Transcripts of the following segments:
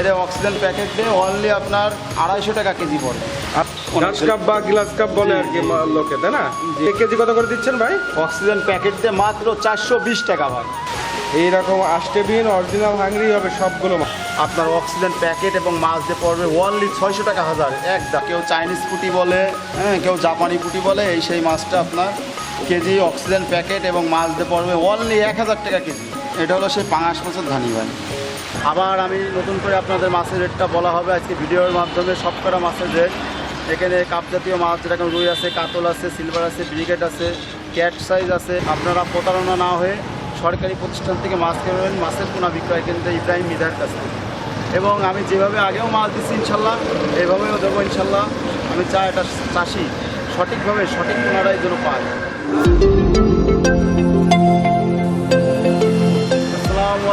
এটা oxygen packet দিয়ে only আপনার আড়াইশো টাকা কেজি পড়বে গ্লাস কাপ বা গ্লাস কাপ বলে আর কি লোকে তাই না? এক কেজি কত করে দিচ্ছেন ভাই? অক্সিজেন প্যাকেট দিয়ে মাত্র চারশো বিশ টাকা ভাই। এইরকম আষ্টেবিন অরিজিনাল হাঙ্গরি হবে সবগুলো। আপনার অক্সিজেন প্যাকেট এবং মাছ দিয়ে পড়বে ওনলি ছয়শো টাকা হাজার এক দা কেউ চাইনিজ পুটি বলে হ্যাঁ কেউ জাপানি পুটি বলে এই সেই মাছটা আপনার কেজি অক্সিজেন প্যাকেট এবং মাছ দিয়ে পড়বে ওনলি এক হাজার টাকা কেজি। এটা হলো সেই পাঙাশ মাছের ধানি ভাই। আবার আমি নতুন করে আপনাদের মাছের রেটটা বলা হবে। আজকে ভিডিওর মাধ্যমে সব কটা মাছের রেট। এখানে কাপ জাতীয় মাছ যেরকম রুই আছে, কাতল আছে, সিলভার আছে, ব্রিগেড আছে, ক্যাট সাইজ আছে। আপনারা প্রতারণা না হয়ে সরকারি প্রতিষ্ঠান থেকে মাছ কিনবেন মাছের পোনা বিক্রয় কেন্দ্র ইব্রাহিম মিধার কাছে। এবং আমি যেভাবে আগেও মাছ দিচ্ছি ইনশাল্লাহ এইভাবেও দেবো, ইনশাল্লাহ। আমি চাই এটা চাষি। সঠিকভাবে সঠিক পোনারাই যেন পায় আসসালামু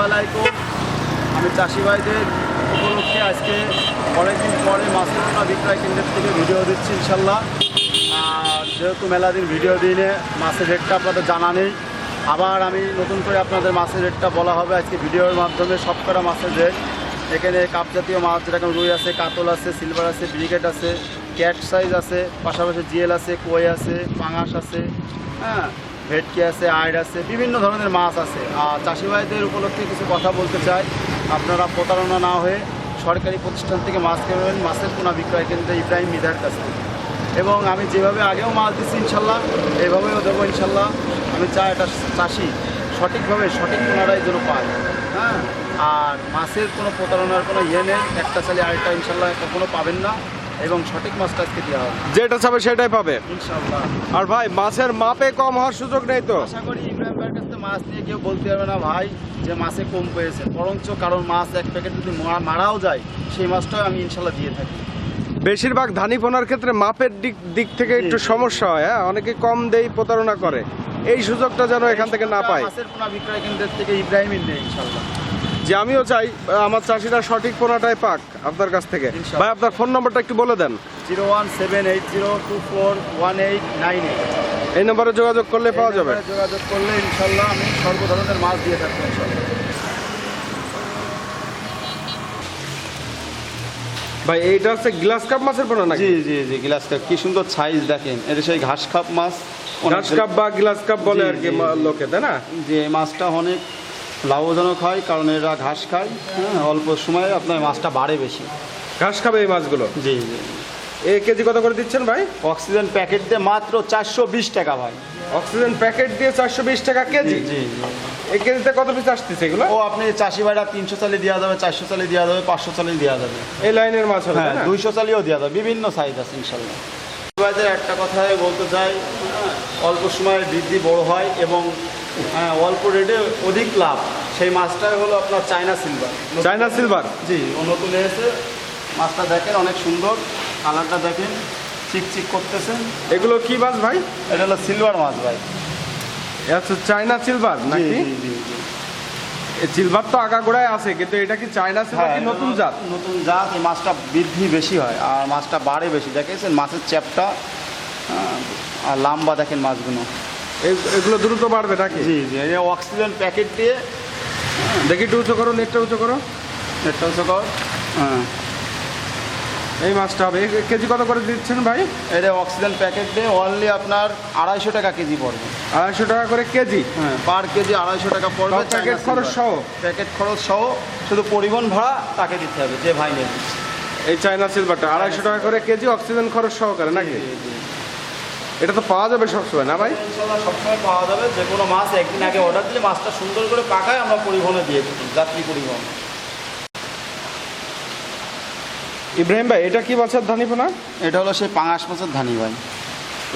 চাষি ভাইদের উপলক্ষে আজকে অনেকদিন পরে মাছের পোনা বিক্রয় কেন্দ্রের থেকে ভিডিও দিচ্ছি ইনশাল্লাহ। যেহেতু মেলা দিন ভিডিও দিনে মাছের রেটটা আপনাদের জানা নেই। আবার আমি নতুন করে আপনাদের মাছের রেটটা বলা হবে আজকে ভিডিওর মাধ্যমে সব কটা মাছের রেট। এখানে কাপ জাতীয় মাছ যেরকম রুই আছে, কাতল আছে, সিলভার আছে ব্রিগেড আছে, ক্যাট সাইজ আছে, পাশাপাশি জিএল আছে কই আছে, পাঙাশ আছে হ্যাঁ ভেটকি আছে, আইড আছে, বিভিন্ন ধরনের মাছ আছে। আর চাষি ভাইদের উপলক্ষে কিছু কথা বলতে চাই। আপনারা প্রতারণা না হয়ে সরকারি প্রতিষ্ঠান থেকে মাছ কিনবেন মাছের পোনা বিক্রয় কেন্দ্র ইব্রাহিম মিধার কাছে এবং আমি যেভাবে আগেও মাছ দিচ্ছি ইনশাল্লাহ এইভাবেও দেবো ইনশাল্লাহ। আমি চাই এটা চাষি সঠিকভাবে সঠিক পোনারাই যেন পায় হ্যাঁ? আর মাছের কোনো প্রতারণার কোনো ইয়ে নেই একটা চালে আরেকটা ইনশাল্লাহ কখনো পাবেন না। এবং সঠিক মাছটা আজকে দেওয়া হবে। যেটা চাবে সেটাই পাবে। ইনশাল্লাহ। আর ভাই মাছের মাপে কম হওয়ার সুযোগ নেই তো? আশা করি ইব্রাহিম ভাইয়ের কাছে মাছ নিয়ে কেউ বলতে পারবে না ভাই। যে মাছে কম পেয়েছে বরঞ্চ কারণ মাছ এক প্যাকেট যদি মারাও যায় সেই মাছটাও আমি ইনশাল্লাহ দিয়ে থাকি। বেশিরভাগ ধানি পোনার ক্ষেত্রে মাপের দিক দিক থেকে একটু সমস্যা হয় হ্যাঁ? অনেকে কম দেই প্রতারণা করে। এই সুযোগটা যেন এখান থেকে না পায়। মাছের পোনা বিক্রয় কেন্দ্রের থেকে ইব্রাহিম নেই ইনশাল্লাহ। যে আমিও চাই আমার চাষিরা সঠিক পোনাটাই পাক আপনার কাছ থেকে। ভাই আপনার ফোন নম্বরটা একটু বলে দেন। Zero one seven eight zero two four one eight nine eight. এই নম্বরে যোগাযোগ করলে পাওয়া যাবে। যোগাযোগ করলে ইনশাল্লাহ আমি সর্ব ধরনের মাছ দিয়ে থাকব ইনশাল্লাহ। ভাই এইটা হচ্ছে গ্লাস কাপ মাছের পোনা নাকি? জি জি জি গ্লাসটা কি সুন্দর সাইজ দেখেন। এটা সেই ঘাস খাপ মাছ। গ্লাস কাপ বা গ্লাস কাপ বলে আর কি। লোকে তাই না? যে মাছটা অনেক লাভজনক হয় কারণ এরা ঘাস খায় হ্যাঁ অল্প সময়ে আপনার মাছটা বাড়ে বেশি। ঘাস খাবে এই মাছগুলো? জি জি। এ কেজি কত করে দিচ্ছেন ভাই? অক্সিজেন প্যাকেট দিয়ে মাত্র চারশো বিশ টাকা ভাই। অক্সিজেন প্যাকেট দিয়ে চারশো বিশ টাকা কেজি? জি এই কেজিতে কত পিস আসতেছে এগুলো? ও আপনি চাষি ভাইরা তিনশো চালি দেওয়া যাবে চারশো চালি দেওয়া যাবে পাঁচশো চালি দেওয়া যাবে। এই লাইনের মাছ হবে হ্যাঁ দুইশো চালিও দেওয়া যাবে বিভিন্ন সাইজ আছে ইনশাল্লাহ একটা কথাই বলতে চাই হ্যাঁ, অল্প সময়ে বৃদ্ধি বড় হয় এবং অল্প রেটে অধিক লাভ। সেই মাছটাই হলো আপনার চায়না সিলভার চায়না সিলভার জি ও নতুন এসে মাছটা দেখেন অনেক সুন্দর। কালারটা দেখেন চিকচিক করতেছে। এগুলো কি মাছ ভাই? এটা হলো সিলভার মাছ ভাই। আচ্ছা চায়না সিলভার নাকি। সিলভার তো আগাগোড়ায় আছে কিন্তু এটা কি চায়না সিলভার হ্যাঁ, কি নতুন জাত? নতুন জাত এই মাছটা বৃদ্ধি বেশি হয় আর মাছটা বাড়ে বেশি। দেখেছেন মাছের চ্যাপটা? হ্যাঁ, আর লাম্বা দেখেন মাছগুলো। এগুলো দ্রুত বাড়বে নাকি? জি জি এই অক্সিজেন প্যাকেট দিয়ে দেখি একটু উঁচু করো নেটটা উঁচু করো। একটা উঁচু করো। হ্যাঁ। এই মাছটা হবে। কেজি কত করে দিচ্ছেন ভাই? এটা অক্সিজেন প্যাকেট দিয়ে অনলি আপনার আড়াইশো টাকা কেজি পড়বে। আড়াইশো টাকা করে কেজি? হ্যাঁ পার কেজি আড়াইশো টাকা পড়বে। প্যাকেট খরচ সহ? প্যাকেট খরচ সহ শুধু পরিবহন ভাড়া তাকে দিতে হবে যে ভাই নেবে। এই চায়না সিলভারটা আড়াইশো টাকা করে কেজি অক্সিজেন খরচ সহকারে নাকি? এটা তো পাওয়া যাবে সবসময় না ভাই? ইনশাল্লাহ সবসময় পাওয়া যাবে। যে কোনো মাছ একদিন আগে অর্ডার দিলে মাছটা সুন্দর করে পাকায় আমরা পরিবহনে দিয়ে দিই যাত্রী পরিবহন। ইব্রাহিম ভাই এটা কি মাছের ধানি পোনা? এটা হলো সেই পাঙাশ মাছের ধানি ভাই।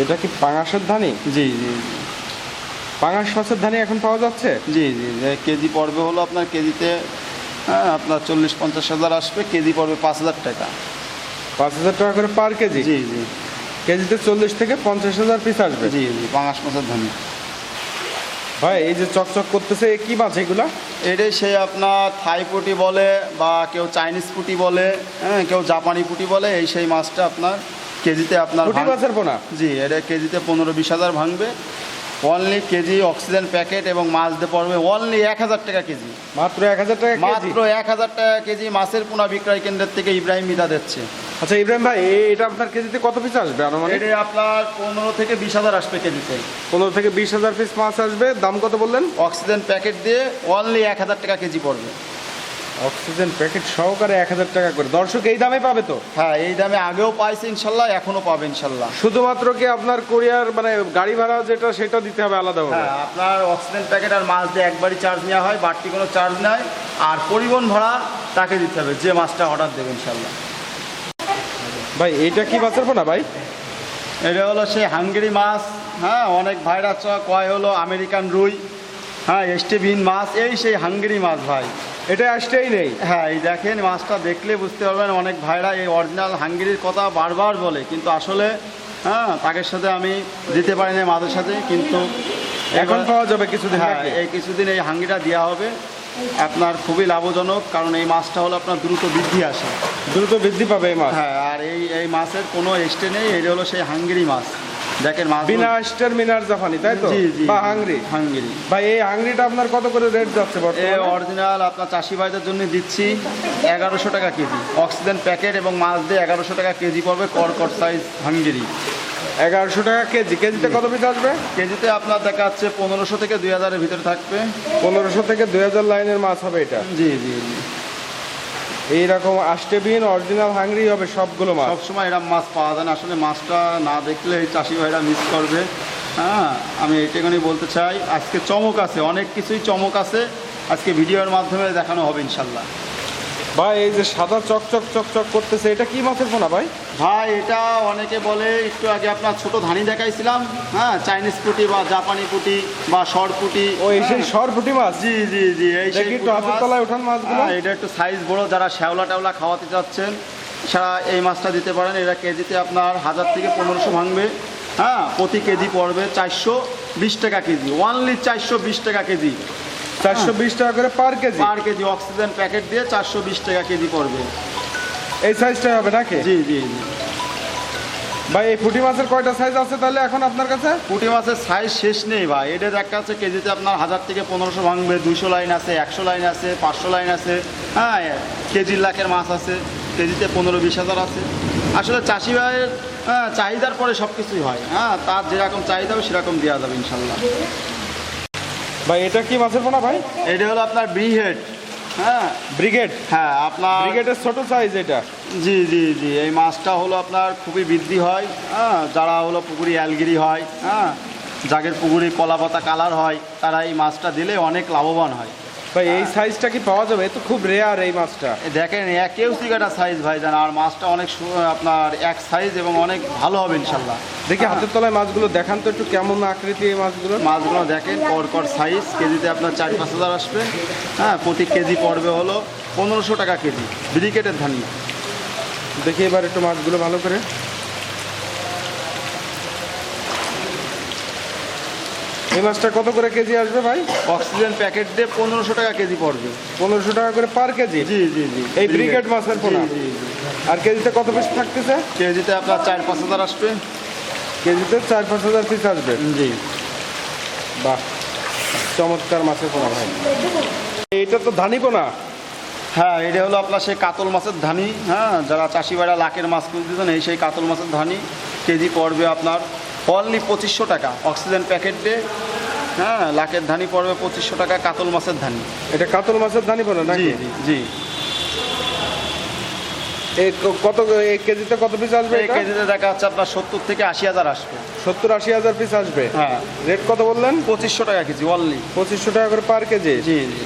এটা কি পাঙাশের ধানি? জি জি পাঙাশ মাছের ধানি এখন পাওয়া যাচ্ছে? জি জি কেজি পড়বে হলো আপনার কেজিতে হ্যাঁ আপনার চল্লিশ পঞ্চাশ হাজার আসবে কেজি পড়বে পাঁচ হাজার টাকা। পাঁচ হাজার টাকা করে পার কেজি? জি জি। কেজিতে চল্লিশ থেকে পঞ্চাশ হাজার পিস আসবে। জি জি পাঙাশ মাছের ধানি। ভাই এই যে চকচক করতেছে কি মাছ এগুলা? এটাই সে আপনার থাই পুটি বলে বা কেউ চাইনিজ পুটি বলে হ্যাঁ কেউ জাপানি পুটি বলে এই সেই মাছটা আপনার কেজিতে আপনার পুঁটি মাছের পোনা? জি এটা কেজিতে পনেরো বিশ হাজার ভাঙবে। অনলি কেজি অক্সিজেন প্যাকেট এবং মাছ দিয়ে পড়বে অনলি এক হাজার টাকা কেজি। মাত্র এক হাজার টাকা মাত্র এক হাজার টাকা কেজি মাছের পোনা বিক্রয় কেন্দ্রের থেকে ইব্রাহিম মিতা দিচ্ছে। আচ্ছা ইব্রাহিম ভাই এটা আপনার কেজিতে কত পিস আসবে আনুমানিক? এটা আপনার পনেরো থেকে বিশ হাজার আসবে কেজিতে। পনেরো থেকে বিশ হাজার পিস মাছ আসবে। দাম কত বললেন? অক্সিজেন প্যাকেট দিয়ে অনলি এক হাজার টাকা কেজি পড়বে। অক্সিজেন প্যাকেট সহকারে এক হাজার টাকা করে। দর্শক এই দামে পাবে তো? হ্যাঁ এই দামে আগেও পাইছে ইনশাল্লাহ এখনও পাবে ইনশাল্লাহ। শুধুমাত্র কি আপনার কোরিয়ার মানে গাড়ি ভাড়া যেটা সেটা দিতে হবে আলাদা হ্যাঁ আপনার অক্সিজেন প্যাকেট আর মাছ দিয়ে একবারই চার্জ নেওয়া হয় বাড়তি কোনো চার্জ নেয় আর পরিবহন ভাড়া তাকে দিতে হবে যে মাছটা অর্ডার দেবে ইনশাল্লাহ। ভাই এটা কি মাছের পোনা ভাই? এটা হলো সেই হাঙ্গেরি মাছ হ্যাঁ অনেক ভাইরা কয় হলো আমেরিকান রুই হ্যাঁ এস্টেবিন মাছ এই সেই হাঙ্গেরি মাছ ভাই। এটা আসতেই নেই। হ্যাঁ এই দেখেন মাছটা দেখলে বুঝতে পারবেন অনেক ভাইরা এই অরিজিনাল হাঙ্গেরির কথা বারবার বলে কিন্তু আসলে হ্যাঁ তাদের সাথে আমি দিতে পারি না মাছের সাথে কিন্তু এখন পাওয়া যাবে কিছুদিন হ্যাঁ। এই কিছুদিন এই হাঙ্গিটা দেওয়া হবে। আপনার খুবই লাভজনক কারণ এই মাছটা হলো আপনার দ্রুত বৃদ্ধি আসে। দ্রুত বৃদ্ধি পাবে এই মাছ? হ্যাঁ আর এই এই মাছের কোনো এস্টে নেই এটা হলো সেই হাঙ্গেরি মাছ। দেখেন মাছ বিনা স্টার মিনার জাপানি তাই তো? জি জি বা হাংরি হাঙ্গেরি। ভাই এই হাংরিটা আপনার কত করে রেট যাচ্ছে বর্তমানে? অরিজিনাল আপনার চাষি ভাইদের জন্য দিচ্ছি এগারোশো টাকা কেজি। অক্সিজেন প্যাকেট এবং মাছ দিয়ে এগারোশো টাকা কেজি পড়বে করকট সাইজ হাঙ্গেরি। এগারোশো টাকা কেজি। কেজিতে কত পিস আসবে? কেজিতে আপনার দেখা যাচ্ছে পনেরোশো থেকে দুই হাজারের ভিতরে থাকবে। পনেরোশো থেকে দুই হাজার লাইনের মাছ হবে এটা। জি জি জি। এইরকম আষ্টেবিন অরিজিনাল হাংরি হবে সবগুলো মাছ। সবসময় এরকম মাছ পাওয়া যায় না। আসলে মাছটা না দেখলে এই চাষি ভাইরা মিস করবে। হ্যাঁ আমি এইটাখানি বলতে চাই আজকে চমক আছে অনেক কিছুই চমক আছে। আজকে ভিডিওর মাধ্যমে দেখানো হবে ইনশাল্লাহ। ভাই এই যে সাদা চকচক চকচক করতেছে এটা কি মাছের পোনা ভাই? ভাই এটা অনেকে বলে একটু আগে আপনার ছোট ধানি দেখাইছিলাম হ্যাঁ চাইনিজ পুটি বা জাপানি পুটি বা শর্ট পুটি। ও এই সেই হ্যাঁ। সরপুটি মাছ? জি জি জি এই সেই একটু হাতের তলায় ওঠান মাছগুলো? হ্যাঁ, এটা একটু সাইজ বড় যারা শ্যাওলা টাওলা খাওয়াতে চাচ্ছেন সারা এই মাছটা দিতে পারেন। এটা কেজিতে আপনার হাজার থেকে পনেরোশো ভাঙবে। হ্যাঁ প্রতি কেজি পড়বে চারশো বিশ টাকা কেজি। ওনলি চারশো বিশ টাকা কেজি। চারশো বিশ টাকা করে per kg. Per kg oxygen packet দিয়ে চারশো বিশ টাকা কেজি পড়বে। এই সাইজটা হবে নাকি? জি জি জি। ভাই এই পুঁটি মাছের কয়টা সাইজ আছে তাহলে এখন আপনার কাছে? পুঁটি মাছের সাইজ শেষ নেই ভাই। এটা দেখা যাচ্ছে কেজিতে আপনার হাজার থেকে পনেরোশো ভাঙবে দুশো লাইন আছে একশো লাইন আছে পাঁচশো লাইন আছে। হ্যাঁ কেজির লাখের মাছ আছে কেজিতে পনেরো বিশ হাজার আছে। আসলে চাষি ভাইয়ের হ্যাঁ, চাহিদার পরে সব কিছুই হয়। হ্যাঁ তার যেরকম চাহিদা হবে সেরকম দেওয়া যাবে ইনশাল্লাহ। ভাই এটা কি মাছের পোনা ভাই? এটা হলো আপনার ব্রিহেড হ্যাঁ? ব্রিগেড? হ্যাঁ আপনার ব্রিগেডের ছোট সাইজ এটা। জি জি জি এই মাছটা হলো আপনার খুবই বৃদ্ধি হয় হ্যাঁ? যারা হলো পুকুরি অ্যালগিরি হয় হ্যাঁ? যাদের পুকুরি কলা পাতা কালার হয় তারা এই মাছটা দিলে অনেক লাভবান হয়। ভাই এই সাইজটা কি পাওয়া যাবে? তো খুব রেয়ার এই মাছটা। দেখেন একেও সিগাটা সাইজ ভাই জান আর মাছটা অনেক আপনার এক সাইজ এবং অনেক ভালো হবে ইনশাল্লাহ। দেখি হাতের তলায় মাছগুলো দেখান তো একটু কেমন আকৃতি এই মাছগুলো। মাছগুলো দেখেন করকর সাইজ কেজিতে আপনার চার পাঁচ হাজার আসবে। হ্যাঁ প্রতি কেজি পড়বে হলো পনেরোশো টাকা কেজি ব্রিকেটের ধানি। দেখি এবার একটু মাছগুলো ভালো করে। এই মাছটা কত করে কেজি আসবে ভাই? অক্সিজেন প্যাকেট দিয়ে পনেরোশো টাকা কেজি পড়বে। পনেরোশো টাকা করে পার কেজি? জি জি জি। এই ব্রিগেড মাছের পোনা। আর কেজিতে কত পিস থাকতেছে? কেজিতে আপনার চার পাঁচ হাজার আসবে। কেজিতে চার পাঁচ হাজার পিস আসবে? জি। বাহ চমৎকার মাছের পোনা ভাই। এইটা তো ধানি পোনা? হ্যাঁ এটা হলো আপনার সেই কাতল মাছের ধানি হ্যাঁ? যারা চাষি ভাইরা লাখের মাছ খুঁজতেছেন এই সেই কাতল মাছের ধানি কেজি পড়বে আপনার অনলি পঁচিশশো টাকা। অক্সিজেন প্যাকেট দিয়ে হ্যাঁ লাখের ধানি পড়বে পঁচিশশো টাকা কাতল মাছের ধানি। এটা কাতল মাছের ধানি পোনা না জি জি। কত কেজিতে কত পিস আসবে কেজিতে দেখা যাচ্ছে আপনার সত্তর থেকে আশি হাজার আসবে। সত্তর আশি হাজার পিস আসবে? হ্যাঁ। রেট কত বললেন? পঁচিশশো টাকা কেজি অনলি পঁচিশশো টাকা করে পার কেজি? জি জি।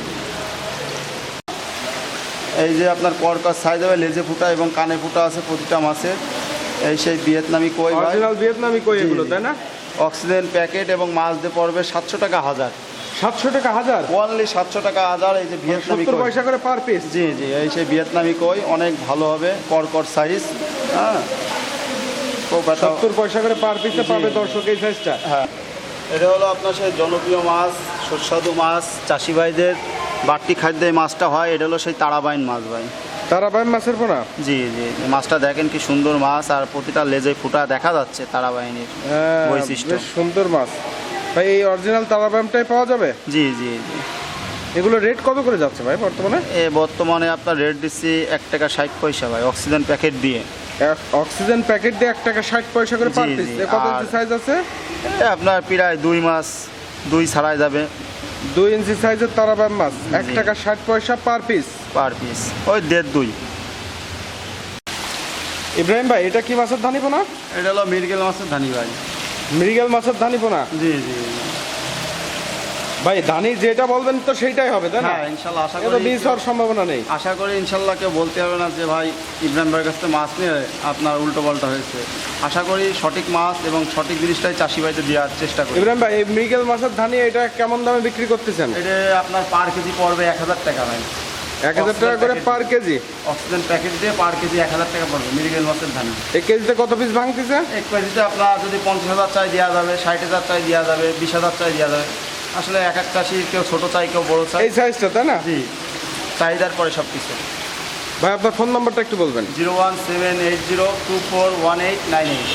এই যে আপনার করকার সাইজ হবে লেজে ফুটা এবং কানে ফুটা আছে প্রতিটা মাছের। এই সেই ভিয়েতনামি কই ভিয়েতনামি কই এগুলো তাই না? অক্সিজেন প্যাকেট এবং মাছ দিয়ে পড়বে সাতশো টাকা হাজার। সাতশো টাকা হাজার? অনলি সাতশো টাকা হাজার এই যে ভিয়েতনামি সত্তর কই পয়সা করে পার পিস জি জি এই সেই ভিয়েতনামি কই অনেক ভালো হবে করকর সাইজ হ্যাঁ? সত্তর পয়সা করে পার পিসে পাবে দর্শক এই সাইজটা হ্যাঁ। এটা হলো আপনার সেই জনপ্রিয় মাছ সুস্বাদু মাছ চাষি ভাইদের বাড়তি খাদ্যে মাছটা হয়। এটা হলো সেই তারাবাইন মাছ ভাই। তারাবাইন মাছের পোনা? জি জি। মাছটা দেখেন কি সুন্দর মাছ আর প্রতিটা লেজে ফুটা দেখা যাচ্ছে তারাবাইনের হ্যাঁ, বৈশিষ্ট্য। সুন্দর মাছ। ভাই এই অরিজিনাল তারাবামটাই পাওয়া যাবে? জি জি জি। এগুলো রেট কত করে যাচ্ছে ভাই বর্তমানে? এ বর্তমানে আপনার রেট দিচ্ছি এক টাকা ষাট পয়সা ভাই অক্সিজেন প্যাকেট দিয়ে। অক্সিজেন প্যাকেট দিয়ে এক টাকা ষাট পয়সা করে পার পিস কত সাইজ আছে? এ আপনার প্রায় দুই মাস দুই ছাড়াই যাবে। দুই ইঞ্চি সাইজের তারাবাম মাছ। এক টাকা ষাট পয়সা পার পিস পার পিস ওই দেড় দুই। ইব্রাহিম ভাই এটা কি মাছের ধানি পোনা? এটা হলো মিরগেল মাছের ধানি ভাই। মৃগেল মাছের ধানি পোনা? জি জি ভাই ধানি যেটা বলবেন তো সেইটাই হবে তাই না? হ্যাঁ ইনশাল্লাহ আশা করি বীজ হওয়ার সম্ভাবনা নেই। আশা করি ইনশাল্লাহ কেউ বলতে হবে না যে ভাই ইব্রাহিম ভাইয়ের কাছ থেকে মাছ নিয়ে আপনার উল্টো পাল্টা হয়েছে। আশা করি সঠিক মাছ এবং সঠিক জিনিসটাই চাষি ভাইতে দেওয়ার চেষ্টা করি। ইব্রাহিম ভাই এই মৃগেল মাছের ধানি এটা কেমন দামে বিক্রি করতেছেন? এটা আপনার পার কেজি পড়বে এক হাজার টাকা ভাই। এক হাজার টাকা করে পার কেজি। অক্সিজেন প্যাকেট দিয়ে পার কেজি এক হাজার টাকা পড়বে মিরিগেল মাছের ধানি। এই কেজিতে কত পিস ভাঙতেছে? এক কেজিতে আপনার যদি পঞ্চাশ হাজার চাই দেওয়া যাবে ষাট হাজার চাই দেওয়া যাবে বিশ হাজার চাই দেওয়া যাবে। আসলে এক এক চাষি কেউ ছোটো চাই কেউ বড়ো চাই। এই সাইজটা তাই না? জি চাহিদার পরে সব কিছু ভাই আপনার ফোন নাম্বারটা একটু বলবেন। Zero one seven eight zero two four one eight nine eight.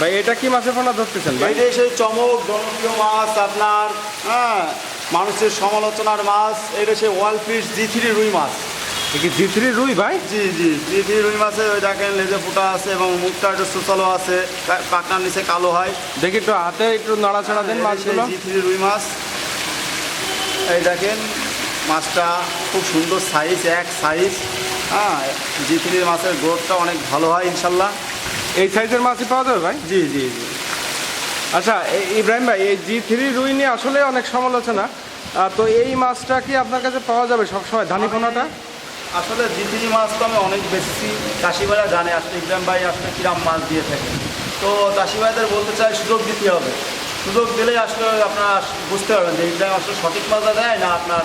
ভাই এটা কি মাছের পোনা ধরতেছেন ভাই? এইটাই সেই চমক জনপ্রিয় মাছ আপনার হ্যাঁ মানুষের সমালোচনার মাছ এটা সেই ওয়াল ফিশ জি থ্রি রুই মাছ। কি জি থ্রি রুই ভাই? জি জি জি থ্রি রুই মাছে ওই দেখেন লেজে ফুটা আছে এবং মুখটা একটু সুচলো আছে পাকনার নিচে কালো হয়। দেখি একটু হাতে একটু নাড়াচাড়া দেন মাছগুলো। জি থ্রি রুই মাছ। এই দেখেন মাছটা খুব সুন্দর সাইজ এক সাইজ হ্যাঁ জি থ্রি মাছের গ্রোথটা অনেক ভালো হয় ইনশাল্লাহ। এই সাইজের মাছই পাওয়া যাবে ভাই? জি জি জি। আচ্ছা এই ইব্রাহিম ভাই এই জি থ্রি রুই নিয়ে আসলে অনেক সমালোচনা। তো এই মাছটা কি আপনার কাছে পাওয়া যাবে সবসময় ধানি পোনাটা? আসলে জি থ্রি মাছ তো আমি অনেক বেশি চাষিভাইরা জানে আসলে ইব্রাহিম ভাই আসলে কিরাম মাছ দিয়ে থাকে। তো চাষিভাইদের বলতে চাই সুযোগ দিতে হবে। সুযোগ দিলেই আসলে আপনার বুঝতে পারবেন যে ইব্রাহিম আসলে সঠিক মাছটা দেয় না আপনার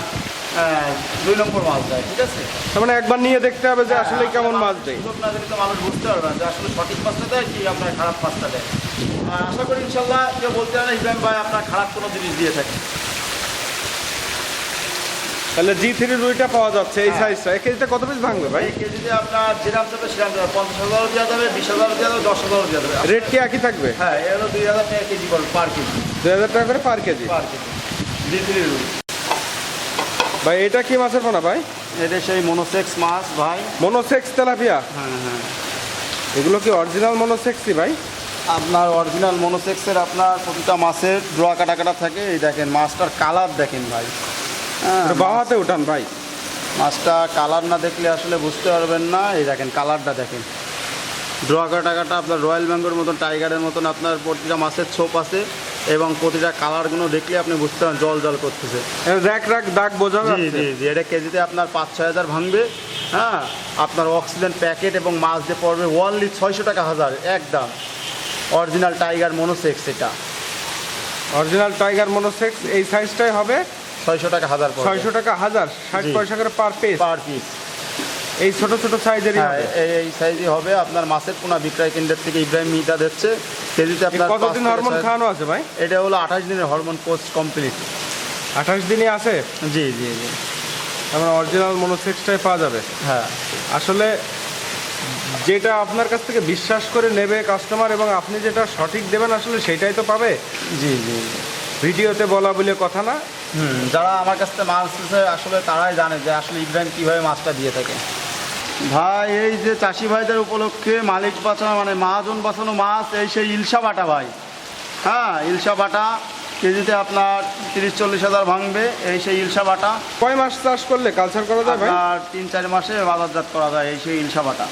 দুই নম্বর মাছ দেয় ঠিক আছে? তার মানে একবার নিয়ে দেখতে হবে যে আসলে কেমন মাছ দেয়। সুযোগ না দিলে তো মানুষ বুঝতে পারবে না যে আসলে সঠিক মাছটা দেয় কি আপনার খারাপ মাছটা দেয়। আশা করি ইনশাল্লাহ কেউ বলতে পারে ইব্রাহিম ভাই আপনার খারাপ কোনো জিনিস দিয়ে থাকে। তাহলে জি থ্রি রুইটা পাওয়া যাচ্ছে এই হ্যাঁ। সাইজটা এক কেজিতে কত পিস ভাঙবে ভাই? কেজিতে আপনার যেরাম চাপে সেরাম যাবে পঞ্চাশ হাজারও দেওয়া যাবে বিশ হাজারও দেওয়া যাবে দশ হাজারও দেওয়া যাবে। রেট কি একই থাকবে? হ্যাঁ এ হলো দুই হাজার টাকা কেজি পড়বে পার কেজি। দুই হাজার টাকা করে per kg. Per kg. G three রুই। ভাই এটা কি মাছের পোনা ভাই? এটা সেই মনোসেক্স মাছ ভাই। Monosex tilapia? হ্যাঁ হ্যাঁ। এগুলো কি অরিজিনাল মনোসেক্সই ভাই? আপনার অরিজিনাল মনোসেক্সের আপনার প্রতিটা মাছের ড্রোয়া কাটা কাটা থাকে। এই দেখেন মাছটার কালার দেখেন ভাই। হ্যাঁ বাহাতে উঠান ভাই। মাছটা কালার না দেখলে আসলে বুঝতে পারবেন না। এই দেখেন কালারটা দেখেন। ড্রোয়া কাটা কাটা আপনার রয়্যাল বেঙ্গলের মতন টাইগারের মতন আপনার প্রতিটা মাছের ছোপ আছে। এবং প্রতিটা কালারগুলো দেখলে আপনি বুঝতে পারেন জল জল করতেছে। র্যাক র্যাক দাগ বোঝা জি যাচ্ছে। জি জি এটা কেজিতে আপনার পাঁচ ছয় হাজার ভাঙবে হ্যাঁ? আপনার অক্সিজেন প্যাকেট এবং মাছ দিয়ে পড়বে ওয়ানলি ছয়শো টাকা হাজার একদম। অরিজিনাল টাইগার মনোসেক্স এটা। অরিজিনাল টাইগার মনোসেক্স এই সাইজটাই হবে। ছয়শো টাকা হাজার ছয়শো টাকা হাজার ষাট। পয়সা করে পার পিস পার পিস এই ছোট ছোট সাইজেরই হ্যাঁ এই সাইজই হবে আপনার মাছের পোনা বিক্রয় কেন্দ্রের থেকে ইব্রাহিম মিটা দিচ্ছে কেজিতে আপনার কতদিন হরমোন খাওয়ানো আছে ভাই? এটা হলো আঠাশ দিনের হরমোন কোর্স কমপ্লিট আঠাশ দিনই আছে? জি জি জি। তারপরে অরিজিনাল মনোসেক্সটাই পাওয়া যাবে। হ্যাঁ। আসলে যেটা আপনার কাছ থেকে বিশ্বাস করে নেবে কাস্টমার এবং আপনি যেটা সঠিক দেবেন আসলে সেটাই তো পাবে। জি জি জি। ভিডিওতে বলা বলে কথা না। হুম যারা আমার কাছ থেকে মাছ আসলে তারাই জানে যে আসলে ইব্রাহিম কীভাবে মাছটা দিয়ে থাকে। ভাই এই যে চাষি ভাইদের উপলক্ষে মালিক বাঁচানো মানে মহাজন বাঁচানো মাছ এই সেই ইলশা বাটা ভাই। হ্যাঁ ইলশা বাটা কেজিতে আপনার তিরিশ চল্লিশ হাজার ভাঙবে এই সেই ইলশা বাটা। কয় মাস চাষ করলে কালচার করা যায় আর তিন চার মাসে বাজারজাত করা যায় এই সেই ইলশা বাটা।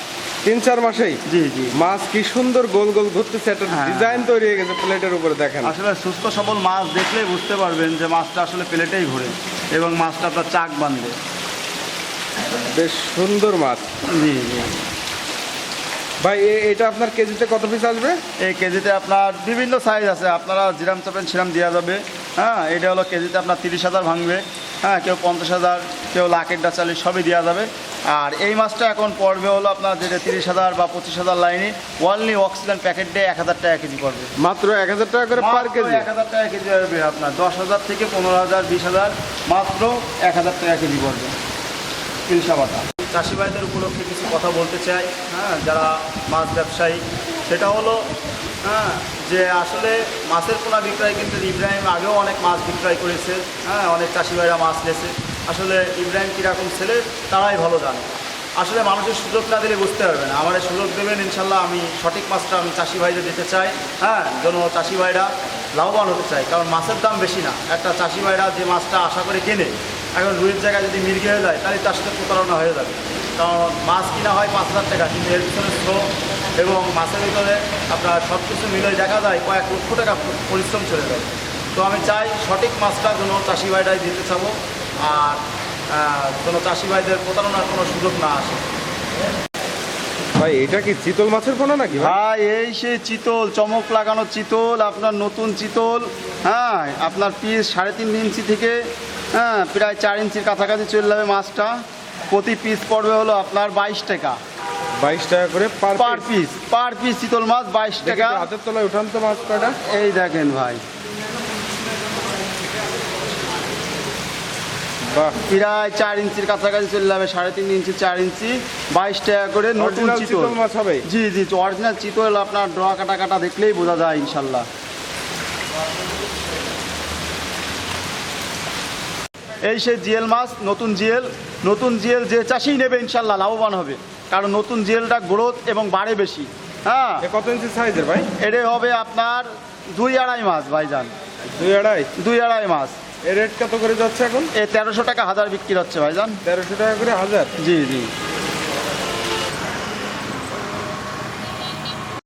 তিন চার মাসেই? জি জি। মাছ কি সুন্দর গোল গোল ঘুরতেছে একটা হ্যাঁ। ডিজাইন তৈরি হয়ে গেছে প্লেটের উপরে দেখেন। আসলে সুস্থ সবল মাছ দেখলেই বুঝতে পারবেন যে মাছটা আসলে প্লেটেই ঘুরে এবং মাছটা আপনার চাক বাঁধবে। বেশ সুন্দর মাছ। জি জি। ভাই এ- এটা আপনার কেজিতে কত পিস আসবে? এই কেজিতে আপনার বিভিন্ন সাইজ আছে। আপনারা জিরাম চাপেন সিরাম দেওয়া যাবে। হ্যাঁ এটা হলো কেজিতে আপনার তিরিশ হাজার ভাঙবে। হ্যাঁ কেউ পঞ্চাশ হাজার কেউ লাখের ডাচালি সবই দেওয়া যাবে। আর এই মাছটা এখন পড়বে হলো আপনার যেটা তিরিশ হাজার বা পঁচিশ হাজার লাইনে। ওয়ানলি অক্সিজেন প্যাকেট দিয়ে এক হাজার টাকা কেজি পড়বে। মাত্র এক হাজার টাকা করে পার কেজি? এক হাজার টাকা কেজি আসবে আপনার। দশ হাজার থেকে পনেরো হাজার বিশ হাজার মাত্র এক হাজার টাকা কেজি পড়বে। বাটা। চাষি ভাইদের উপলক্ষে কিছু কথা বলতে চাই। হ্যাঁ যারা মাছ ব্যবসায়ী, সেটা হলো হ্যাঁ যে আসলে মাছের পোনা বিক্রয় কিন্তু ইব্রাহিম আগেও অনেক মাছ বিক্রয় করেছে। হ্যাঁ অনেক চাষি ভাইরা মাছ নেছে। আসলে ইব্রাহিম কীরকম ছেলে, তারাই ভালো জানে। আসলে মানুষের সুযোগ না দিলে বুঝতে পারবে না। আমার সুযোগ দেবেন, ইনশাল্লাহ আমি সঠিক মাছটা আমি চাষি ভাইদের দিতে চাই। হ্যাঁ যেন চাষি ভাইরা লাভবান হতে চাই কারণ মাছের দাম বেশি না। একটা চাষি ভাইরা যে মাছটা আশা করে কেনে এখন রুইয়ের জায়গায় যদি মির্গে হয়ে যায় তাহলে তার সাথে প্রতারণা হয়ে যাবে। কারণ মাছ কিনা হয় পাঁচ হাজার টাকা কিন্তু এর পিছনে শ্রম এবং মাছের ভিতরে আপনার সব কিছু মিলে দেখা যায় কয়েক লক্ষ টাকা পরিশ্রম চলে যায়। তো আমি চাই সঠিক মাছটা যেন চাষি ভাইরাই দিতে চাবো আর কোনো চাষি ভাইদের প্রতারণার কোনো সুযোগ না আসে। ভাই এটা কি চিতল মাছের পোনা নাকি ভাই? ভাই এই সে চিতল চমক লাগানো চিতল আপনার নতুন চিতল হ্যাঁ আপনার পিস সাড়ে তিন ইঞ্চি থেকে হ্যাঁ প্রায় চার ইঞ্চির কাছাকাছি চলে যাবে মাছটা। প্রতি পিস পড়বে হলো আপনার বাইশ টাকা। বাইশ টাকা করে পার পিস পার পিস চিতল মাছ বাইশ টাকা। হাতের তলায় উঠান তো মাছ কয়টা এই দেখেন ভাই। বাহ। প্রায় চার ইঞ্চির কাছাকাছি চলে যাবে সাড়ে তিন ইঞ্চি চার ইঞ্চি। বাইশ টাকা করে নতুন চিতল মাছ হবে। জি জি অরিজিনাল চিতল আপনার ড্র কাটা কাটা দেখলেই বোঝা যায় ইনশাল্লাহ। এই সে জিএল মাছ নতুন জিএল নতুন জিএল যে চাষি নেবে ইনশাল্লাহ লাভবান হবে। কারণ নতুন জিএলটা গ্রোথ এবং বাড়ে বেশি। হ্যাঁ। কত ইঞ্চি সাইজের ভাই? এটা হবে আপনার দুই আড়াই মাছ ভাইজান দুই আড়াই? দুই আড়াই মাছ। এর রেট কত করে যাচ্ছে এখন? এ তেরোশো টাকা হাজার বিক্রি হচ্ছে ভাই যান তেরোশো টাকা করে হাজার? জি জি।